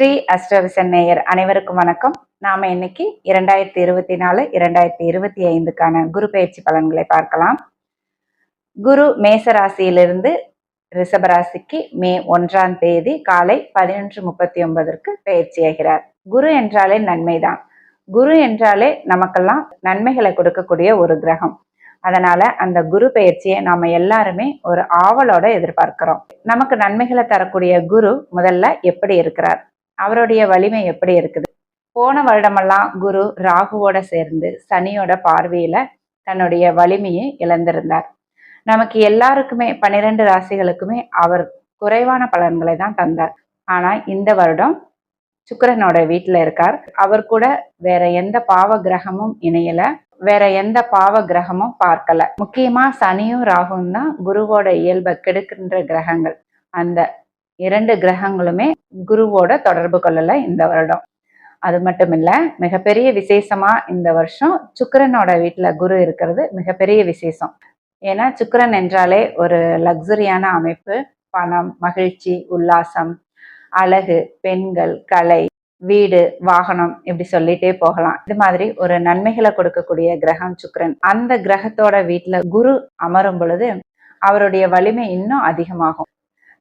ஸ்ரீ அஷ்டவிசன் நேயர் அனைவருக்கும் வணக்கம். நாம இன்னைக்கு இரண்டாயிரத்தி இருபத்தி நாலு இரண்டாயிரத்தி இருபத்தி ஐந்துக்கான குரு பயிற்சி பலன்களை பார்க்கலாம். குரு மேச ராசியிலிருந்து ரிஷபராசிக்கு மே ஒன்றாம் தேதி காலை பதினொன்று முப்பத்தி ஒன்பதற்கு பயிற்சியாகிறார் குரு என்றாலே நன்மைதான். குரு என்றாலே நமக்கெல்லாம் நன்மைகளை கொடுக்கக்கூடிய ஒரு கிரகம். அதனால அந்த குரு பயிற்சியை நாம எல்லாருமே ஒரு ஆவலோட எதிர்பார்க்கிறோம். நமக்கு நன்மைகளை தரக்கூடிய குரு முதல்ல எப்படி இருக்கிறார்? அவருடைய வலிமை எப்படி இருக்குது? போன வருடமெல்லாம் குரு ராகுவோட சேர்ந்து சனியோட பார்வையில தன்னுடைய வலிமையை இழந்திருந்தார். நமக்கு எல்லாருக்குமே பன்னிரெண்டு ராசிகளுக்குமே அவர் குறைவான பலன்களை தான் தந்தார். ஆனா இந்த வருடம் சுக்கரனோட வீட்டுல இருக்கார். அவர் கூட வேற எந்த பாவ கிரகமும் இணையல. வேற எந்த பாவ கிரகமும் பார்க்கல. முக்கியமா சனியும் ராகுவும் தான் குருவோட இயல்பை கெடுக்கின்ற கிரகங்கள். அந்த இரண்டு கிரகங்களுமே குருவோட தொடர்பு கொள்ளல இந்த வருடம். அது மட்டும் இல்ல மிகப்பெரிய விசேஷமா இந்த வருஷம் சுக்கரனோட வீட்டுல குரு இருக்கிறது மிகப்பெரிய விசேஷம். ஏன்னா சுக்கரன் என்றாலே ஒரு லக்ஸரியான அமைப்பு. பணம் மகிழ்ச்சி உல்லாசம் அழகு பெண்கள் கலை வீடு வாகனம் இப்படி சொல்லிட்டே போகலாம். இது மாதிரி ஒரு நன்மைகளை கொடுக்கக்கூடிய கிரகம் சுக்கரன். அந்த கிரகத்தோட வீட்டுல குரு அமரும் பொழுது அவருடைய வலிமை இன்னும் அதிகமாகும்.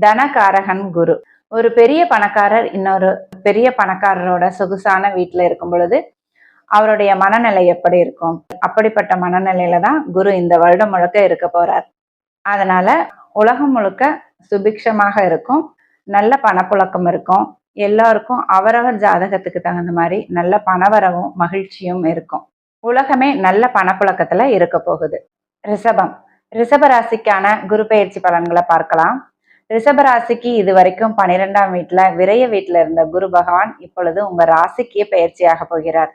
தனகாரகன் குரு. ஒரு பெரிய பணக்காரர் இன்னொரு பெரிய பணக்காரரோட சொகுசான வீட்டுல இருக்கும் பொழுது அவருடைய மனநிலை எப்படி இருக்கும்? அப்படிப்பட்ட மனநிலையில தான் குரு இந்த வருடம் முழுக்க இருக்க போறார். அதனால உலகம் முழுக்க சுபிக்ஷமாக இருக்கும். நல்ல பணப்புழக்கம் இருக்கும். எல்லாருக்கும் அவரவர் ஜாதகத்துக்கு தகுந்த மாதிரி நல்ல பணவரவும் மகிழ்ச்சியும் இருக்கும். உலகமே நல்ல பணப்புழக்கத்துல இருக்க போகுது. ரிஷபம். ரிஷப ராசிக்கான குரு பயிற்சி பலன்களை பார்க்கலாம். ரிஷபராசிக்கு இது வரைக்கும் பன்னிரெண்டாம் வீட்டுல விரைய வீட்டுல இருந்த குரு பகவான் இப்பொழுது உங்க ராசிக்கே பயிற்சியாக போகிறார்.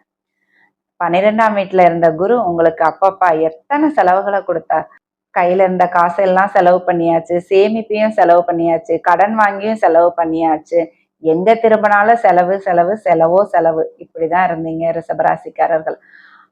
பன்னிரெண்டாம் வீட்டுல இருந்த குரு உங்களுக்கு அப்பப்பா எத்தனை செலவுகளை கொடுத்தார்? கையில இருந்த காசெல்லாம் செலவு பண்ணியாச்சு சேமிப்பையும் செலவு பண்ணியாச்சு கடன் வாங்கியும் செலவு பண்ணியாச்சு. எங்க திரும்பினாலும் செலவு செலவு செலவோ செலவு. இப்படிதான் இருந்தீங்க ரிஷபராசிக்காரர்கள்.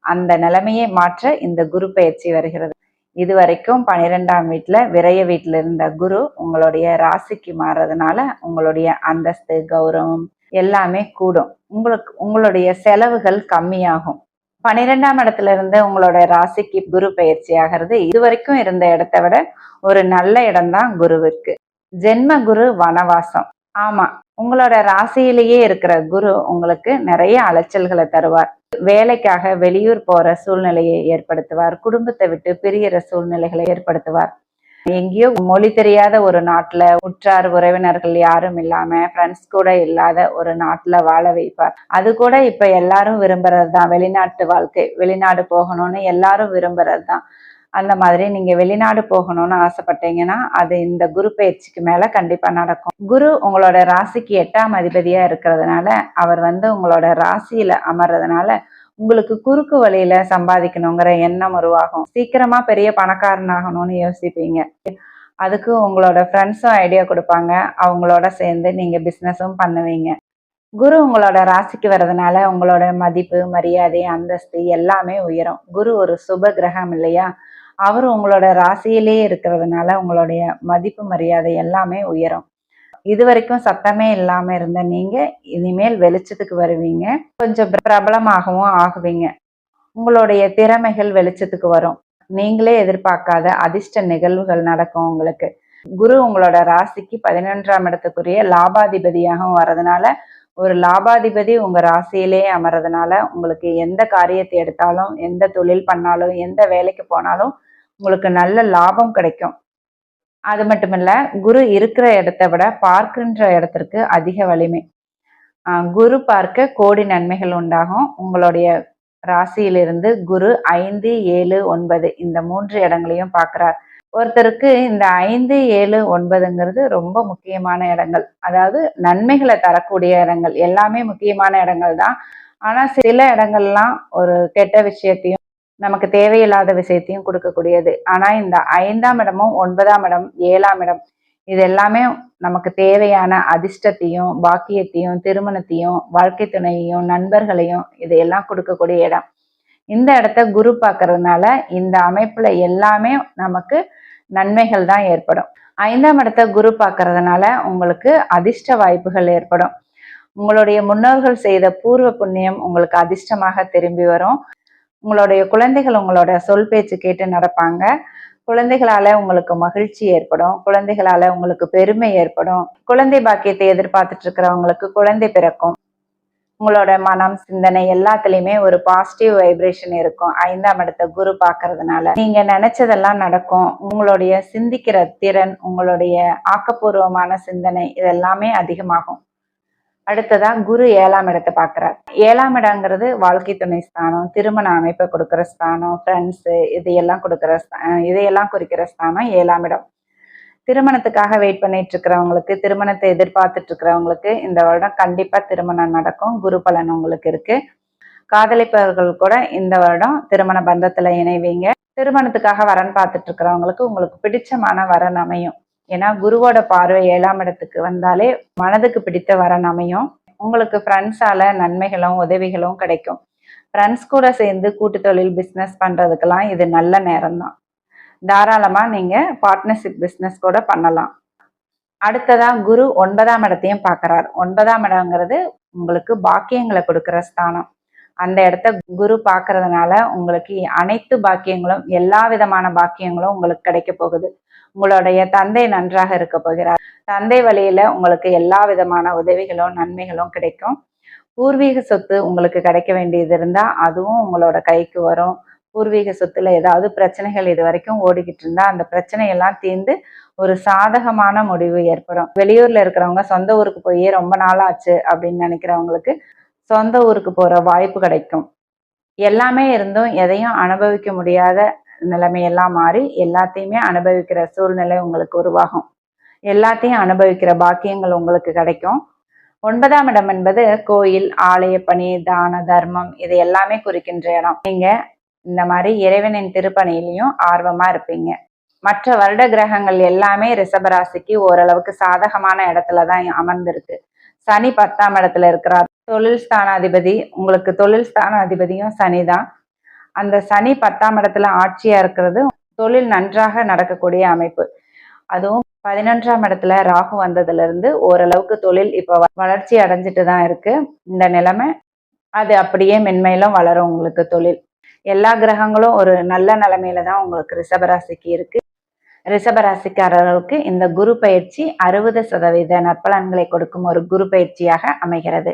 அந்த நிலைமையை மாற்ற இந்த குரு பயிற்சி வருகிறது. இது வரைக்கும் பன்னிரெண்டாம் வீட்டில் விரைய வீட்டில் இருந்த குரு உங்களுடைய ராசிக்கு மாறுறதுனால உங்களுடைய அந்தஸ்து கௌரவம் எல்லாமே கூடும். உங்களுக்கு உங்களுடைய செலவுகள் கம்மியாகும். பன்னிரெண்டாம் இடத்துல இருந்து உங்களோட ராசிக்கு குரு பயிற்சி ஆகிறது. இது வரைக்கும் இருந்த இடத்த விட ஒரு நல்ல இடம்தான் குருவிற்கு. ஜென்ம குரு வனவாசம். ஆமா உங்களோட ராசியிலேயே இருக்கிற குரு உங்களுக்கு நிறைய அலைச்சல்களை தருவார். வேலைக்காக வெளியூர் போற சூழ்நிலையை ஏற்படுத்துவார். குடும்பத்தை விட்டு பிரியிற சூழ்நிலைகளை ஏற்படுத்துவார். எங்கேயோ மொழி தெரியாத ஒரு நாட்டுல உற்றார் உறவினர்கள் யாரும் இல்லாம ஃப்ரெண்ட்ஸ் கூட இல்லாத ஒரு நாட்டுல வாழ வைப்பார். அது கூட இப்ப எல்லாரும் விரும்புறது தான் வெளிநாட்டு வாழ்க்கை வெளிநாடு போகணும்னு எல்லாரும் விரும்புறது தான் அந்த மாதிரி நீங்க வெளிநாடு போகணும்னு ஆசைப்பட்டீங்கன்னா அது இந்த குரு பயிற்சிக்கு மேல கண்டிப்பா நடக்கும். குரு உங்களோட ராசிக்கு எட்டாம் அதிபதியா இருக்கிறதுனால அவர் வந்து உங்களோட ராசியில அமர்றதுனால உங்களுக்கு குறுக்கு வழியில சம்பாதிக்கணுங்கிற எண்ணம் உருவாகும். சீக்கிரமா பெரிய பணக்காரனாகணும்னு யோசிப்பீங்க. அதுக்கு உங்களோட ஃப்ரெண்ட்ஸும் ஐடியா கொடுப்பாங்க. அவங்களோட சேர்ந்து நீங்க பிஸ்னஸும் பண்ணுவீங்க. குரு உங்களோட ராசிக்கு வர்றதுனால உங்களோட மதிப்பு மரியாதை அந்தஸ்து எல்லாமே உயரும். குரு ஒரு சுப கிரகம் இல்லையா? அவர் உங்களோட ராசியிலே இருக்கிறதுனால உங்களுடைய மதிப்பு மரியாதை எல்லாமே உயரும். இது வரைக்கும் சத்தமே இல்லாம இருந்த நீங்க இனிமேல் வெளிச்சத்துக்கு வருவீங்க. கொஞ்சம் பிரபலமாகவும் ஆகுவீங்க. உங்களுடைய திறமைகள் வெளிச்சத்துக்கு வரும். நீங்களே எதிர்பார்க்காத அதிர்ஷ்ட நிகழ்வுகள் நடக்கும் உங்களுக்கு. குரு உங்களோட ராசிக்கு பதினொன்றாம் இடத்துக்குரிய லாபாதிபதியாகவும் வர்றதுனால ஒரு லாபாதிபதி உங்க ராசியிலே அமர்றதுனால உங்களுக்கு எந்த காரியத்தை எடுத்தாலும் எந்த தொழில் பண்ணாலும் எந்த வேலைக்கு போனாலும் உங்களுக்கு நல்ல லாபம் கிடைக்கும். அது மட்டுமில்ல குரு இருக்கிற இடத்த விட பார்க்கின்ற இடத்திற்கு அதிக வலிமை. குரு பார்க்க கோடி நன்மைகள் உண்டாகும். உங்களுடைய ராசியிலிருந்து குரு ஐந்து ஏழு ஒன்பது இந்த மூன்று இடங்களையும் பார்க்கிறார். ஒருத்தருக்கு இந்த ஐந்து ஏழு ஒன்பதுங்கிறது ரொம்ப முக்கியமான இடங்கள். அதாவது நன்மைகளை தரக்கூடிய இடங்கள். எல்லாமே முக்கியமான இடங்கள் தான். ஆனா சில இடங்கள்லாம் ஒரு கெட்ட விஷயத்தையும் நமக்கு தேவையில்லாத விஷயத்தையும் கொடுக்கக்கூடியது. ஆனா இந்த ஐந்தாம் இடமும் ஒன்பதாம் இடம் ஏழாம் இடம் இது எல்லாமே நமக்கு தேவையான அதிர்ஷ்டத்தையும் பாக்கியத்தையும் திருமணத்தையும் வாழ்க்கை துணையையும் நண்பர்களையும் இதையெல்லாம் கொடுக்கக்கூடிய இடம். இந்த இடத்த குரு பார்க்கறதுனால இந்த அமைப்புல எல்லாமே நமக்கு நன்மைகள் தான் ஏற்படும். ஐந்தாம் இடத்த குரு பார்க்கறதுனால உங்களுக்கு அதிர்ஷ்ட வாய்ப்புகள் ஏற்படும். உங்களுடைய முன்னோர்கள் செய்த பூர்வ புண்ணியம் உங்களுக்கு அதிர்ஷ்டமாக திரும்பி வரும். உங்களுடைய குழந்தைகள் உங்களோட சொல் பேச்சு கேட்டு நடப்பாங்க. குழந்தைகளால உங்களுக்கு மகிழ்ச்சி ஏற்படும். குழந்தைகளால உங்களுக்கு பெருமை ஏற்படும். குழந்தை பாக்கியத்தை எதிர்பார்த்துட்டு இருக்கிறவங்களுக்கு குழந்தை பிறக்கும். உங்களோட மனம் சிந்தனை எல்லாத்துலயுமே ஒரு பாசிட்டிவ் வைப்ரேஷன் இருக்கும். ஐந்தாம் இடத்த குரு பாக்குறதுனால நீங்க நினைச்சதெல்லாம் நடக்கும். உங்களுடைய சிந்திக்கிற திறன் உங்களுடைய ஆக்கப்பூர்வமான சிந்தனை இதெல்லாமே அதிகமாகும். அடுத்ததா குரு ஏழாம் இடத்தை பாக்குறார் ஏழாம் இடங்கிறது வாழ்க்கை துணை ஸ்தானம் திருமண அமைப்பை கொடுக்குற ஸ்தானம் ஃப்ரெண்ட்ஸ் இதையெல்லாம் கொடுக்குற இதையெல்லாம் குறிக்கிற ஸ்தானம் ஏழாம் இடம். திருமணத்துக்காக வெயிட் பண்ணிட்டு இருக்கிறவங்களுக்கு திருமணத்தை எதிர்பார்த்துட்டு இருக்கிறவங்களுக்கு இந்த வருடம் கண்டிப்பா திருமணம் நடக்கும் குரு பலன் உங்களுக்கு இருக்கு. காதலிப்பவர்கள் கூட இந்த வருடம் திருமண பந்தத்துல இணைவீங்க. திருமணத்துக்காக வரன் பார்த்துட்டு இருக்கிறவங்களுக்கு உங்களுக்கு பிடிச்சமான வரன் அமையும். ஏன்னா குருவோட பார்வை ஏழாம் இடத்துக்கு வந்தாலே மனதுக்கு பிடித்த வரன் அமையும். உங்களுக்கு ஃப்ரெண்ட்ஸால நன்மைகளும் உதவிகளும் கிடைக்கும். ஃப்ரெண்ட்ஸ் கூட சேர்ந்து கூட்டு தொழில் பிஸ்னஸ் பண்றதுக்கெல்லாம் இது நல்ல நேரம் தான் தாராளமா நீங்க பார்ட்னர்ஷிப் பிஸ்னஸ் கூட பண்ணலாம். அடுத்ததா குரு ஒன்பதாம் இடத்தையும் பார்க்கறார். ஒன்பதாம் இடங்கிறது உங்களுக்கு பாக்கியங்களை கொடுக்குற ஸ்தானம். அந்த இடத்த குரு பார்க்கறதுனால உங்களுக்கு அனைத்து பாக்கியங்களும் எல்லா விதமான பாக்கியங்களும் உங்களுக்கு கிடைக்க போகுது. உங்களுடைய தந்தை நன்றாக இருக்க போகிறார். தந்தை வழியில உங்களுக்கு எல்லா விதமான உதவிகளும் நன்மைகளும் கிடைக்கும். பூர்வீக சொத்து உங்களுக்கு கிடைக்க வேண்டியது இருந்தா அதுவும் உங்களோட கைக்கு வரும். பூர்வீக சொத்துல ஏதாவது பிரச்சனைகள் இது வரைக்கும் ஓடிக்கிட்டு இருந்தா அந்த பிரச்சனையெல்லாம் தீர்ந்து ஒரு சாதகமான முடிவு ஏற்படும். வெளியூர்ல இருக்கிறவங்க சொந்த ஊருக்கு போய் ரொம்ப நாளாச்சு அப்படின்னு நினைக்கிறவங்களுக்கு சொந்த ஊருக்கு போற வாய்ப்பு கிடைக்கும். எல்லாமே இருந்தும் எதையும் அனுபவிக்க முடியாத நிலைமையெல்லாம் மாறி எல்லாத்தையுமே அனுபவிக்கிற சூழ்நிலை உங்களுக்கு உருவாகும். எல்லாத்தையும் அனுபவிக்கிற பாக்கியங்கள் உங்களுக்கு கிடைக்கும். ஒன்பதாம் இடம் என்பது கோயில் ஆலய பணி தான தர்மம் இது எல்லாமே குறிக்கின்ற இடம். நீங்க இந்த மாதிரி இறைவனின் திருப்பணியிலையும் ஆர்வமா இருப்பீங்க. மற்ற வருட கிரகங்கள் எல்லாமே ரிஷபராசிக்கு ஓரளவுக்கு சாதகமான இடத்துல தான் அமர்ந்திருக்கு. சனி பத்தாம் இடத்துல இருக்கிறார். தொழில் ஸ்தானாதிபதி உங்களுக்கு தொழில் ஸ்தானாதிபதியும் சனி தான் அந்த சனி பத்தாம் இடத்துல ஆட்சியா இருக்கிறது தொழில் நன்றாக நடக்கக்கூடிய அமைப்பு. அதுவும் பதினொன்றாம் இடத்துல ராகு வந்ததுல இருந்து ஓரளவுக்கு தொழில் இப்ப வளர்ச்சி அடைஞ்சிட்டு தான் இருக்கு. இந்த நிலைமை அது அப்படியே மென்மையிலும் வளரும் உங்களுக்கு தொழில். எல்லா கிரகங்களும் ஒரு நல்ல நிலைமையில தான் உங்களுக்கு ரிஷபராசிக்கு இருக்கு. ரிஷபராசிக்காரர்களுக்கு இந்த குரு பயிற்சி அறுபது சதவீத நற்பலன்களை கொடுக்கும் ஒரு குரு பயிற்சியாக அமைகிறது.